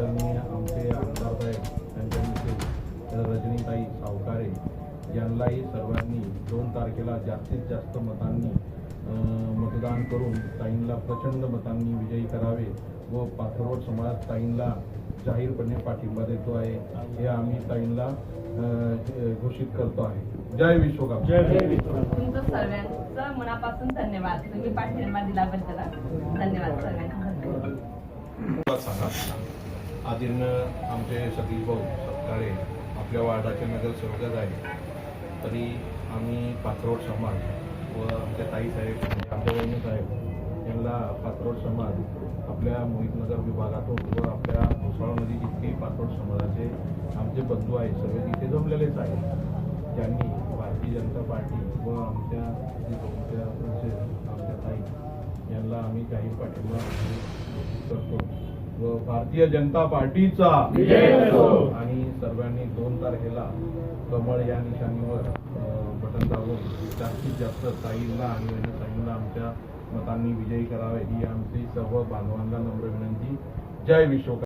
आदरणीय आमचे आमदार साहेब त्यांच्या मिसेस रजनीताई सावकारे यांनाही सर्वांनी दोन तारखेला जास्तीत जास्त मतांनी मतदान करून ताईंना प्रचंड मतांनी विजयी करावे व पाथरोड समाज ताईंना जाहीरपणे पाठिंबा देतो आहे. हे आम्ही ताईंना घोषित करतो आहे. जय विश्वकर्मा तुमचं सर्वांचं मनापासून धन्यवाद. तुम्ही पाठिंबा दिल्याबद्दल. धन्यवाद सर्वांचे मला सांगा. आधीनं आमचे सतीश भाऊ सत्काळे आपल्या वार्डाचे नगरसेवकच आहे तरी आम्ही पाथरोड समाज व आमच्या ताईसाहेब म्हणजे आमच्या वहिनी साहेब यांना पाथरोड समाज आपल्या मोहितनगर विभागातून व आपल्या भोसाळामध्ये जितके पाथरोड समाजाचे आमचे बंधू आहेत सगळे तिथे जमलेलेच आहेत. ज्यांनी भारतीय जनता पार्टी व आमच्या आमच्या ताई यांना आम्ही काही पाठिंबा करतो भारतीय जनता पार्टीचा. आणि सर्वांनी दोन तारखेला कमळ या निशाणीवर बटन दाबून जास्तीत जास्त साईंना आणि साईंना आमच्या मतांनी विजयी करावे ही आमची सर्व बांधवांना नम्र विनंती. जय विश्वकर